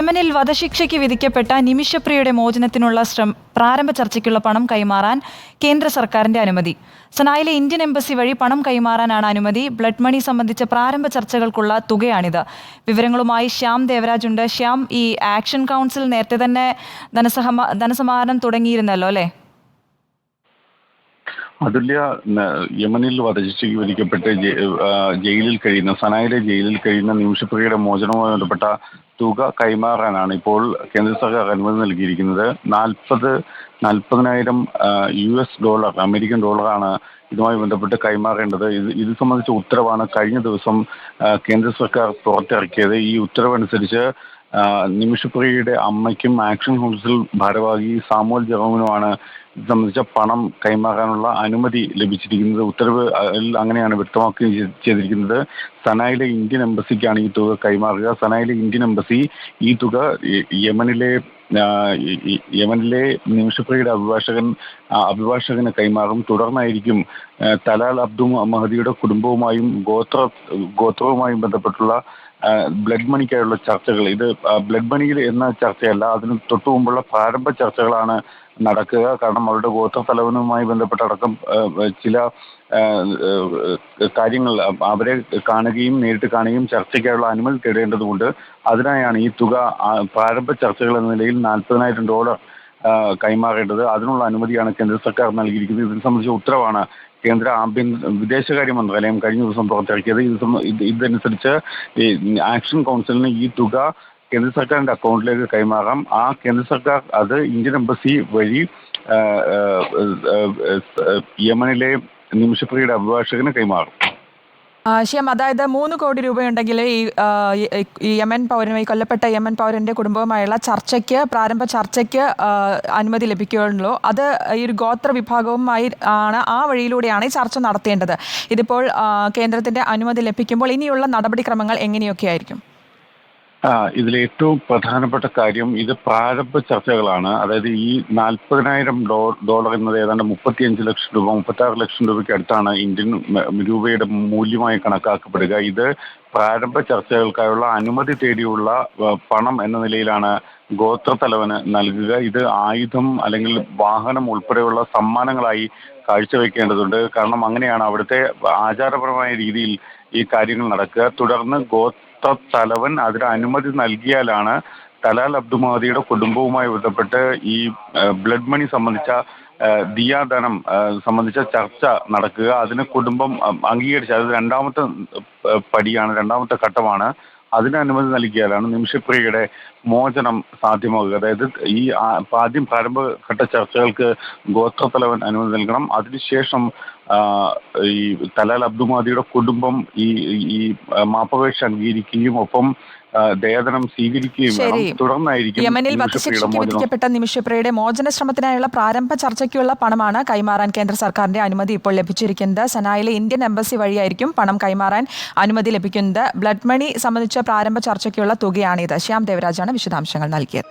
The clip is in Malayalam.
യമനിൽ വധശിക്ഷയ്ക്ക് വിധിക്കപ്പെട്ട നിമിഷപ്രിയയുടെ മോചനത്തിനുള്ള ശ്രമ പ്രാരംഭ ചർച്ചയ്ക്കുള്ള പണം കൈമാറാൻ കേന്ദ്ര സർക്കാരിന്റെ അനുമതി. സനായിലെ ഇന്ത്യൻ എംബസി വഴി പണം കൈമാറാനാണ് അനുമതി. ബ്ലഡ് മണി സംബന്ധിച്ച പ്രാരംഭ ചർച്ചകൾക്കുള്ള തുകയാണിത്. വിവരങ്ങളുമായി ശ്യാം ദേവരാജ് ഉണ്ട്. ശ്യാം ഈ ആക്ഷൻ കൗൺസിൽ നേരത്തെ തന്നെ ധനസഹ ധനസമാഹരണം തുടങ്ങിയിരുന്നല്ലോ അല്ലേ? അതുല്യ യമനിൽ വിധിക്കപ്പെട്ട് ജയിലിൽ കഴിയുന്ന സനായിലെ ജയിലിൽ കഴിയുന്ന നിമിഷപ്രിയയുടെ മോചനവുമായി ബന്ധപ്പെട്ട തുക കൈമാറാനാണ് ഇപ്പോൾ കേന്ദ്ര സർക്കാർ അനുമതി നൽകിയിരിക്കുന്നത്. നാൽപ്പത് നാൽപ്പതിനായിരം യു എസ് ഡോളർ അമേരിക്കൻ ഡോളറാണ് ഇതുമായി ബന്ധപ്പെട്ട് കൈമാറേണ്ടത്. ഇത് ഇത് സംബന്ധിച്ച ഉത്തരവാണ് കഴിഞ്ഞ ദിവസം കേന്ദ്ര സർക്കാർ പുറത്തിറക്കിയത്. ഈ ഉത്തരവനുസരിച്ച് നിമിഷപ്രിയയുടെ അമ്മയ്ക്കും ആക്ഷൻ ഹൗസിൽ ഭാരവാഹി സാമുവൽ ജെറോമിനുമാണ് ഇത് സംബന്ധിച്ച പണം കൈമാറാനുള്ള അനുമതി ലഭിച്ചിരിക്കുന്നത്. ഉത്തരവ് അങ്ങനെയാണ് വ്യക്തമാക്കുകയും ചെയ്- ചെയ്തിരിക്കുന്നത്. സനായിലെ ഇന്ത്യൻ എംബസിക്കാണ് ഈ തുക കൈമാറുക. സനായിലെ ഇന്ത്യൻ എംബസി ഈ തുക യമനിലെ യമനിലെ നിമിഷപ്രിയയുടെ അഭിഭാഷകൻ അഭിഭാഷകന് കൈമാറും. തുടർന്നായിരിക്കും തലാൽ അബ്ദു മഹദിയുടെ കുടുംബവുമായും ഗോത്ര ഗോത്രവുമായും ബന്ധപ്പെട്ടുള്ള ബ്ലഡ് മണിക്കായുള്ള ചർച്ചകൾ. ഇത് ബ്ലഡ് മണിയിൽ എന്ന ചർച്ചയല്ല അതിന് തൊട്ടു മുമ്പുള്ള പ്രാരംഭ ചർച്ചകളാണ് നടക്കുക. കാരണം അവരുടെ ഗോത്ര തലവനുമായി ബന്ധപ്പെട്ടടക്കം ചില കാര്യങ്ങൾ അവരെ കാണുകയും നേരിട്ട് കാണുകയും ചർച്ചയ്ക്കായുള്ള അനുമതി തേടേണ്ടതുകൊണ്ട് അതിനായാണ് ഈ തുക പ്രാരംഭ ചർച്ചകൾ എന്ന നിലയിൽ നാൽപ്പതിനായിരം ഡോളർ കൈമാറേണ്ടത്. അതിനുള്ള അനുമതിയാണ് കേന്ദ്ര സർക്കാർ നൽകിയിരിക്കുന്നത്. ഇതിനെ സംബന്ധിച്ച ഉത്തരവാണ് കേന്ദ്ര ആഭ്യന്തര വിദേശകാര്യ മന്ത്രാലയം കഴിഞ്ഞ ദിവസം പുറത്തിറക്കിയത്. ഇത് ഇതനുസരിച്ച് ആക്ഷൻ കൗൺസിലിന് ഈ തുക കേന്ദ്ര സർക്കാരിന്റെ അക്കൗണ്ടിലേക്ക് കൈമാറാം. ആ കേന്ദ്ര സർക്കാർ അത് ഇന്ത്യൻ എംബസി വഴി യമനിലെ നിമിഷപ്രിയയുടെ അഭിഭാഷകന് കൈമാറും. ശ്യാം അതായത് മൂന്ന് കോടി രൂപയുണ്ടെങ്കിൽ ഈ യമൻ പൗരനുമായി കൊല്ലപ്പെട്ട യമൻ പൗരന്റെ കുടുംബവുമായുള്ള ചർച്ചയ്ക്ക് പ്രാരംഭ ചർച്ചയ്ക്ക് അനുമതി ലഭിക്കുകയുള്ളൂ. അത് ഈ ഒരു ഗോത്ര വിഭാഗവുമായി ആണ് ആ വഴിയിലൂടെയാണ് ഈ ചർച്ച നടത്തേണ്ടത്. ഇതിപ്പോൾ കേന്ദ്രത്തിന്റെ അനുമതി ലഭിക്കുമ്പോൾ ഇനിയുള്ള നടപടിക്രമങ്ങൾ എങ്ങനെയൊക്കെ ആയിരിക്കും ആ ഇതിൽ ഏറ്റവും പ്രധാനപ്പെട്ട കാര്യം ഇത് പ്രാരംഭ ചർച്ചകളാണ്. അതായത് ഈ നാൽപ്പതിനായിരം ഡോളർ എന്നത് ഏതാണ്ട് മുപ്പത്തിയഞ്ച് ലക്ഷം രൂപ മുപ്പത്തി ആറ് ലക്ഷം രൂപയ്ക്ക് അടുത്താണ് ഇന്ത്യൻ രൂപയുടെ മൂല്യമായി കണക്കാക്കപ്പെടുക. ഇത് പ്രാരംഭ ചർച്ചകൾക്കായുള്ള അനുമതി തേടിയുള്ള പണം എന്ന നിലയിലാണ് ഗോത്രത്തലവന് നൽകുക. ഇത് ആയുധം അല്ലെങ്കിൽ വാഹനം ഉൾപ്പെടെയുള്ള സമ്മാനങ്ങളായി കാഴ്ചവെക്കേണ്ടതുണ്ട്. കാരണം അങ്ങനെയാണ് അവിടുത്തെ ആചാരപരമായ രീതിയിൽ ഈ കാര്യങ്ങൾ നടക്കുക. തുടർന്ന് ഗോത്ര തലവൻ അതിന് അനുമതി നൽകിയാലാണ് തലാൽ അബ്ദുമാദിയുടെ കുടുംബവുമായി ബന്ധപ്പെട്ട് ഈ ബ്ലഡ് മണി സംബന്ധിച്ച ദിയാദനം സംബന്ധിച്ച ചർച്ച നടക്കുക. അതിന് കുടുംബം അംഗീകരിച്ച അത് രണ്ടാമത്തെ പടിയാണ് രണ്ടാമത്തെ ഘട്ടമാണ്. അതിന് അനുമതി നൽകിയാലാണ് നിമിഷപ്രിയയുടെ മോചനം സാധ്യമാകുക അതായത് ഈ ആദ്യം പ്രാരംഭഘട്ട ചർച്ചകൾക്ക് ഗോത്രത്തലവൻ അനുമതി നൽകണം. അതിനുശേഷം ഈ തലാൽ അബ്ദുമാദിയുടെ കുടുംബം ഈ ഈ മാപ്പപേക്ഷ അംഗീകരിക്കുകയും ഒപ്പം ആ, ദയാദനം സ്വീകരിക്കുകയും. വേണം തുടർന്നായിരിക്കും യമനിൽ വധശിക്ഷയ്ക്ക് വിധിക്കപ്പെട്ട നിമിഷപ്രിയയുടെ മോചന ശ്രമത്തിനായുള്ള പ്രാരംഭ ചർച്ചയ്ക്കുള്ള പണമാണ് കൈമാറാൻ കേന്ദ്ര സർക്കാരിന്റെ അനുമതി ഇപ്പോൾ ലഭിച്ചിരിക്കുന്നത്. സനായിലെ ഇന്ത്യൻ എംബസി വഴിയായിരിക്കും പണം കൈമാറാൻ അനുമതി ലഭിക്കുന്നത്. ബ്ലഡ് മണി സംബന്ധിച്ച പ്രാരംഭ ചർച്ചയ്ക്കുള്ള തുകയാണിത്. ശ്യാം ദേവരാജാണ് വിശദാംശങ്ങൾ നൽകിയത്.